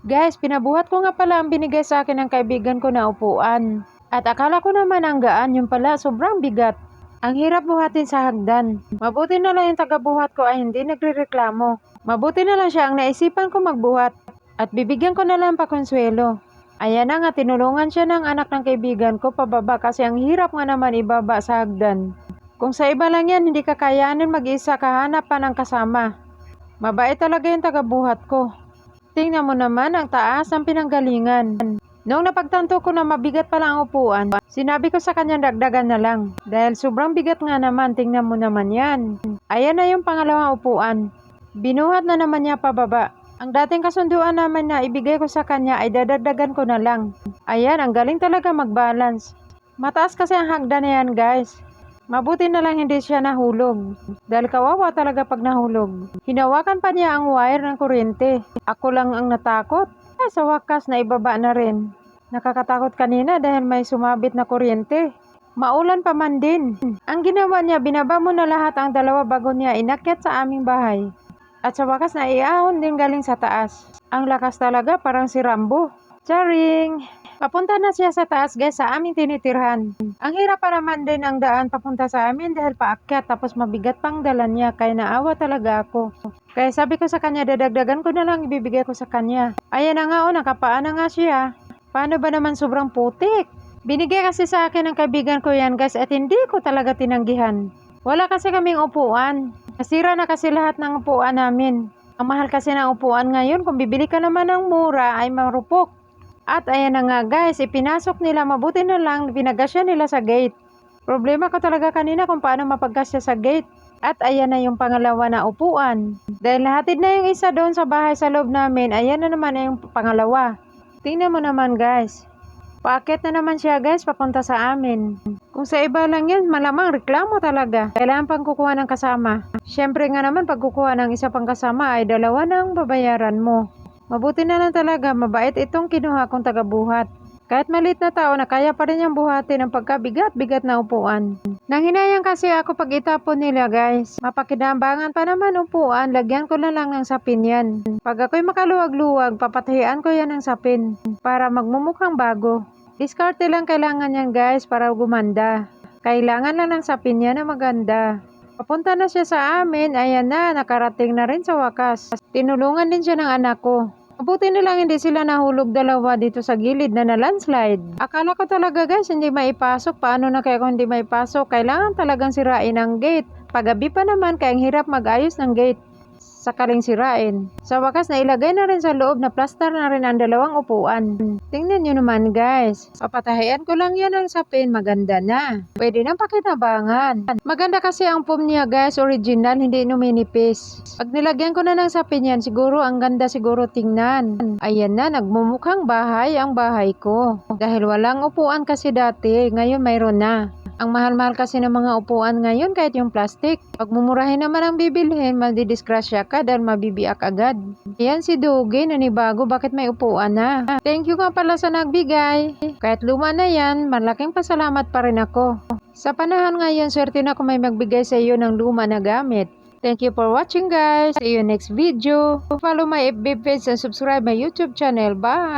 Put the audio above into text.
Guys, pinabuhat ko nga pala ang binigay sa akin ng kaibigan ko na upuan. At akala ko naman ang gaan, yung pala sobrang bigat. Ang hirap buhatin sa hagdan. Mabuti na lang yung tagabuhat ko ay hindi nagrereklamo. Mabuti na lang siya ang naisipan ko magbuhat. At bibigyan ko na lang pa konsuelo. Ayan na nga, tinulungan siya ng anak ng kaibigan ko pababa kasi ang hirap nga naman ibaba sa hagdan. Kung sa iba lang yan, hindi kakayanin mag-isa kahanap pa ng kasama. Mabait talaga yung tagabuhat ko. Tingnan mo naman ang taas ng pinanggalingan. Noong napagtanto ko na mabigat pala ang upuan, sinabi ko sa kanya dagdagan na lang. Dahil sobrang bigat nga naman, tingnan mo naman yan. Ayan na yung pangalawang upuan. Binuhat na naman niya pababa. Ang dating kasunduan naman na ibigay ko sa kanya ay dadagdagan ko na lang. Ayan, ang galing talaga mag-balance. Mataas kasi ang hagdan na yan guys. Mabuti na lang hindi siya nahulog. Dahil kawawa talaga pag nahulog. Hinawakan pa niya ang wire ng kuryente. Ako lang ang natakot. Ay, sa wakas na ibaba na rin. Nakakatakot kanina dahil may sumabit na kuryente. Maulan pa man din. Ang ginawa niya, binaba mo na lahat ang dalawa bago niya inakyat sa aming bahay. At sa wakas na iahon din galing sa taas. Ang lakas talaga parang si Rambo. Charing! Papunta na siya sa taas guys sa aming tinitirhan. Ang hirap pa naman din ang daan papunta sa amin dahil paakyat tapos mabigat pang dala niya kaya naawa talaga ako. Kaya sabi ko sa kanya dadagdagan ko na lang ibibigay ko sa kanya. Ayan na nga o nakapaan na nga siya. Paano ba naman sobrang putik? Binigay kasi sa akin ng kaibigan ko yan guys at hindi ko talaga tinanggihan. Wala kasi kaming upuan. Nasira na kasi lahat ng upuan namin. Ang mahal kasi ng upuan ngayon kung bibili ka naman ng mura ay marupok. At ayan na nga guys, ipinasok nila mabuti na lang pinagasya nila sa gate. Problema ko talaga kanina kung paano mapagkasya sa gate. At ayan na yung pangalawa na upuan. Dahil hatid na yung isa doon sa bahay sa loob namin, ayan na naman na yung pangalawa. Tingnan mo naman guys. Paakit na naman siya guys papunta sa amin. Kung sa iba lang yan, malamang reklamo talaga. Kailangan pang kukuha ng kasama. Siyempre nga naman pag kukuha ng isa pang kasama ay dalawa na ang babayaran mo. Mabuti na lang talaga, mabait itong kinuha kong tagabuhat. Kahit maliit na tao na kaya pa rin niyang buhatin ang pagkabigat-bigat na upuan. Nanghinayang kasi ako pag itapon nila guys. Mapakinambangan pa naman upuan, lagyan ko na lang ng sapin yan. Pag ako'y makaluwag-luwag, papatahian ko yan ng sapin para magmumukhang bago. Diskarte lang kailangan yan guys para gumanda. Kailangan lang ng sapin yan na maganda. Papunta na siya sa amin, ayan na, nakarating na rin sa wakas. Tinulungan din siya ng anak ko. Mabuti na lang hindi sila nahulog dalawa dito sa gilid na na-landslide. Akala ko talaga guys, hindi maipasok. Paano na kaya kung hindi maipasok? Kailangan talagang sirain ang gate. Paggabi pa naman, kaya hirap mag-ayos ng gate. Sakaling sirain. Sa wakas, nailagay na rin sa loob na plaster na rin ang dalawang upuan. Tingnan nyo naman guys. Papatahian ko lang yan ng sapin, maganda na. Pwede nang pakinabangan. Maganda kasi ang foam niya guys, original, hindi numinipis. Pag nilagyan ko na ng sapin yan, siguro ang ganda siguro tingnan. Ayan na, nagmumukhang bahay ang bahay ko. Dahil walang upuan kasi dati, ngayon mayroon na. Ang mahal-mahal kasi ng mga upuan ngayon kahit yung plastic. Pag mumurahin naman ang bibilhin, madidisgrasya ka dahil mabibiak agad. Yan si Dugi, nanibago, bakit may upuan na? Thank you nga pala sa nagbigay. Kahit luma na yan, malaking pasalamat pa rin ako. Sa panahon ngayon, swerte na kung may magbigay sa iyo ng luma na gamit. Thank you for watching guys. See you next video. Follow my FB page and subscribe my YouTube channel. Bye!